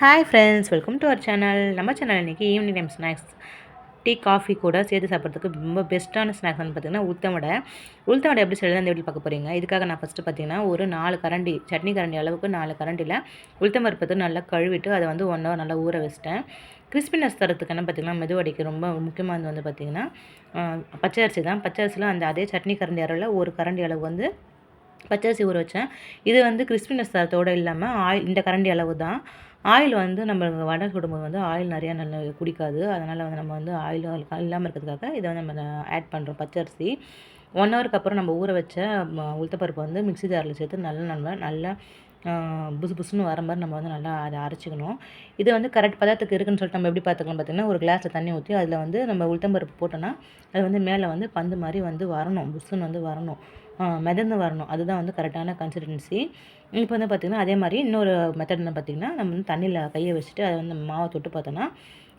Hi friends welcome to our channel நம்ம channel இன்றைக்கி evening time snacks tea coffee கூட சேர்த்து சாப்பிட்றதுக்கு ரொம்ப பெஸ்ட்டான ஸ்நாக்ஸ் வந்து பார்த்திங்கன்னா உளுத்த வடை. உளுத்த வடை எப்படி செய்யறது அந்த வீட்டில் பார்க்க போகிறீங்க இதுக்காக நான் ஃபஸ்ட்டு பார்த்தீங்கன்னா ஒரு நாலு கரண்டி சட்னி கரண்டி அளவுக்கு நாலு கரண்டியில் உளுத்தம் பருப்பத்தை நல்லா கழுவிட்டு அதை வந்து ஒன் ஹவர் நல்லா ஊற வச்சிட்டேன். கிறிஸ்பினஸ் தரத்துக்கு என்ன பார்த்திங்கன்னா மெதுவடைக்கு ரொம்ப முக்கியமானது வந்து பார்த்திங்கன்னா பச்சை அரிசி தான். பச்சை அரிசியில் அந்த அதே சட்னி கரண்டி அளவில் ஒரு கரண்டி அளவு வந்து பச்சரிசி ஊற வச்சேன். இது வந்து கிறிஸ்பினஸ் தரத்தோடு இல்லாமல் ஆயில் இந்த கரண்டி அளவு தான். ஆயில் வந்து நம்ம வடை சுடும்போது வந்து ஆயில் நிறையா நல்லா குடிக்காது. அதனால் வந்து நம்ம வந்து ஆயில் இல்லாமல் இருக்கிறதுக்காக இதை வந்து நம்ம ஆட் பண்ணுறோம் பச்சரிசி. ஒன் ஹவருக்கு அப்புறம் நம்ம ஊற வச்ச உளுத்தப்பருப்பு வந்து மிக்ஸி ஜாரில் சேர்த்து நல்லா நம்ம நல்லா புசு புசுன்னு வர மாதிரி நம்ம வந்து நல்லா அதை அரைச்சிக்கணும். இது வந்து கரெக்ட் பதத்துக்கு இருக்குன்னு சொல்லிட்டு நம்ம எப்படி பார்த்துக்கலாம் பார்த்திங்கன்னா ஒரு கிளாஸில் தண்ணி ஊற்றி அதில் வந்து நம்ம உளுத்தம்பருப்பு போட்டோன்னா அது வந்து மேலே வந்து பந்து மாதிரி வந்து வரணும். புசுன்னு வந்து வரணும். மிதந்து வரணும். அதுதான் வந்து கரெக்டான கன்சிஸ்டன்சி இப்போ வந்து பார்த்திங்கன்னா அதே மாதிரி இன்னொரு மெத்தட் என்ன பார்த்திங்கன்னா நம்ம வந்து தண்ணியில் கையை வச்சுட்டு அதை வந்து மாவை தொட்டு பார்த்தோன்னா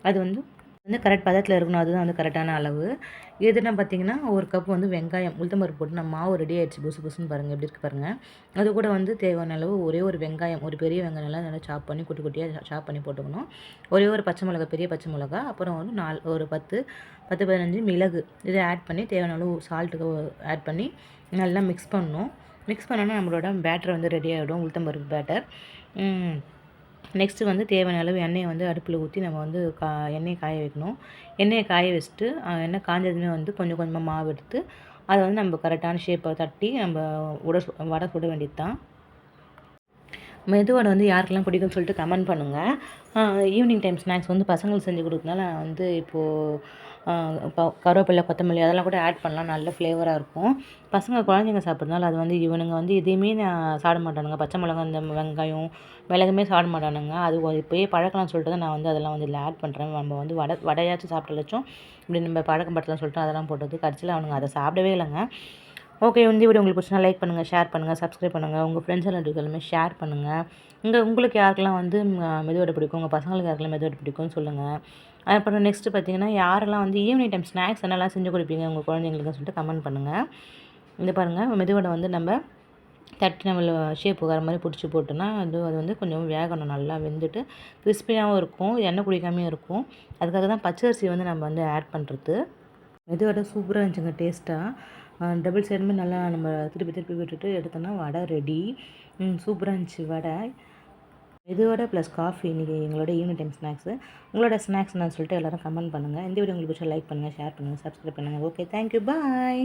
அது வந்து வந்து கரெக்ட் பதத்தில் இருக்கணும். அதுதான் வந்து கரெக்டான அளவு. இதுனா பார்த்திங்கன்னா ஒரு கப் வந்து வெங்காயம் உளுத்தம்பருப்பு போட்டு நம்ம மாவு ரெடி ஆகிடுச்சு புசு புசுன்னு பாருங்கள் எப்படி இருக்குது பாருங்கள் அது கூட வந்து தேவையான அளவு ஒரே ஒரு வெங்காயம் ஒரு பெரிய வெங்காயம் எல்லாம் நல்லா சாப் பண்ணி குட்டி குட்டியாக சாப் பண்ணி போட்டுக்கணும். ஒரே ஒரு பச்சை மிளகா பெரிய பச்சை மிளகா அப்புறம் வந்து நாலு ஒரு பத்து பத்து பதினஞ்சு மிளகு. இதை ஆட் பண்ணி தேவையான அளவு சால்ட்டுக்கு ஆட் பண்ணி நல்லா மிக்ஸ் பண்ணணும். மிக்ஸ் பண்ணோன்னா நம்மளோட பேட்டர் வந்து ரெடி ஆகிடும் உளுத்தம்பருப்பு பேட்டர் நெக்ஸ்ட்டு வந்து தேவையான அளவு எண்ணெயை வந்து அடுப்பில் ஊற்றி நம்ம வந்து கா எண்ணெயை காய வைக்கணும். எண்ணெயை காய வச்சுட்டு எண்ணெய் காஞ்சதுமே வந்து கொஞ்சம் கொஞ்சமாக மாவு எடுத்து அதை வந்து நம்ம கரெக்டான ஷேப்பை தட்டி நம்ம உட வடை சுட வேண்டியது தான் மெதுவடை வந்து யாருக்கெல்லாம் பிடிக்கும்னு சொல்லிட்டு கமெண்ட் பண்ணுங்கள் ஈவினிங் டைம் ஸ்நாக்ஸ் வந்து பசங்களுக்கு செஞ்சு கொடுக்கனால நான் வந்து இப்போது கருவேப்பிலை கொத்தமல்லி அதெல்லாம் கூட ஆட் பண்ணலாம். நல்ல ஃப்ளேவராக இருக்கும். பசங்க குழந்தைங்க சாப்பிட்றதுனால அது வந்து இவனுங்க வந்து எதையுமே நான் சாப்பிட மாட்டானுங்க. பச்சை மிளகா இந்த வெங்காயம் மிளகுமே சாப்பிட மாட்டானுங்க. அது இப்போயே பழக்கலாம்னு சொல்லிட்டு தான் நான் வந்து அதெல்லாம் வந்து இதில் ஆட் பண்ணுறேன் நம்ம வந்து வடை வடையாச்சும் சாப்பிட்டலச்சும் இப்படி நம்ம பழக்கம் பட்டலாம் சொல்லிட்டு அதெல்லாம் போட்டது. கடைசியில் அவனுங்க அதை சாப்பிடவே இல்லைங்க. ஓகே வந்து வீடியோ உங்களுக்கு பிடிச்சினா லைக் பண்ணுங்கள் ஷேர் பண்ணுங்கள் சப்ஸ்கிரைப் பண்ணுங்கள் உங்கள் ஃப்ரெண்ட்ஸ் எல்லாத்துக்குமே ஷேர் பண்ணுங்கள் இங்கே உங்களுக்கு யாருக்கெல்லாம் வந்து மெதுவடை பிடிக்கும் உங்கள் பசங்களுக்கு யாருக்கெல்லாம் மெதுவடை பிடிக்கும்னு சொல்லுங்கள் அப்புறம் நெக்ஸ்ட்டு பார்த்தீங்கன்னா யாரெல்லாம் வந்து ஈவினிங் டைம் ஸ்நாக்ஸ் என்னெல்லாம் செஞ்சு கொடுப்பீங்க உங்கள் குழந்தைங்களுக்கு சொல்லிட்டு கமெண்ட் பண்ணுங்கள் இந்த பாருங்கள் மெதுவடை வந்து நம்ம தட்டி நம்ம ஷேப் வர மாதிரி பிடிச்சி போட்டோன்னா அது அது வந்து கொஞ்சம் வேகணும் நல்லா வெந்துட்டு கிறிஸ்பியாகவும் இருக்கும் எண்ணெய் குடிக்காமையும் இருக்கும். அதுக்காக தான் பச்சரிசி வந்து நம்ம வந்து ஆட் பண்ணுறது மெதுவடை சூப்பராக இருந்துச்சுங்க டேஸ்ட்டாக டபுள் சைடுமே நல்லா நம்ம திருப்பி திருப்பி விட்டுட்டு எடுத்தோன்னா வடை ரெடி சூப்பராக இருந்துச்சு வடை. இதோட ப்ளஸ் காஃபி இன்றைக்கி எங்களோட ஈவினிங் டைம் ஸ்நாக்ஸு உங்களோட ஸ்நாக்ஸ் நான் சொல்லிட்டு எல்லோரும் கமெண்ட் பண்ணுங்கள் இந்த வீடியோ உங்களுக்கு பிடிச்சா லைக் பண்ணுங்கள் ஷேர் பண்ணுங்கள் சப்ஸ்கிரைப் பண்ணுங்கள் ஓகே தேங்க்யூ பாய்